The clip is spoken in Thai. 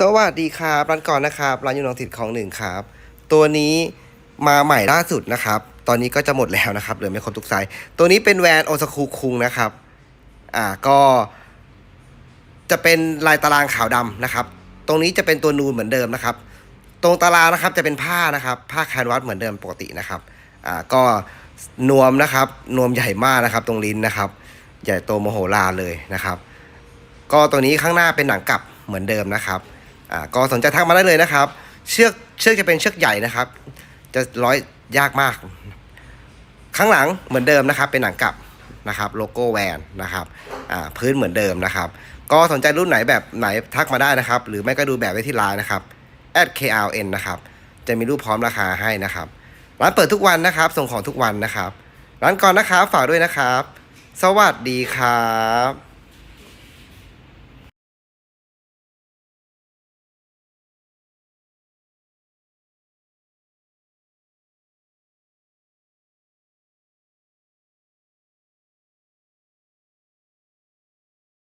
สวัสดีครับร้านก่อนนะครับร้านยูนองติดของหนึ่งครับ ตัวนี้มาใหม่ล่าสุดนะครับ ตอนนี้ก็จะหมดแล้วนะครับเหลือไม่ครบทุกไซส์ตัวนี้เป็นแวนโอซาคุคุงนะครับ อ่าก็ จะเป็นลายตารางขาวดำนะครับ ตรงนี้จะเป็นตัวนูนเหมือนเดิมนะครับ ตรงตารางนะครับจะเป็นผ้านะครับ ผ้าแคนวาสเหมือนเดิมปกตินะครับ อ่าก็นวมนะครับ นวมใหญ่มากนะครับ ตรงลิ้นนะครับ ใหญ่โตโมโหลาเลยนะครับ ก็ตัวนี้ข้างหน้าเป็นหนังกลับเหมือนเดิมนะครับ อ่าก็สนใจทักมาได้เลยนะครับ เชือกเชือกจะเป็นเชือกใหญ่นะครับ จะร้อยยากมาก ข้างหลังเหมือนเดิมนะครับ เป็นหนังกลับนะครับ โลโก้แวนนะครับอ่าพื้นเหมือนเดิมนะครับ ก็สนใจรุ่นไหนแบบไหนทักมาได้นะครับ หรือไม่ก็ดูแบบไว้ที่ไลน์นะครับ @krn นะครับ จะมีรูปพร้อมราคาให้นะครับ ร้านเปิดทุกวันนะครับ ส่งของทุกวันนะครับ ร้านก่อนนะครับ ฝากด้วยนะครับ สวัสดีครับ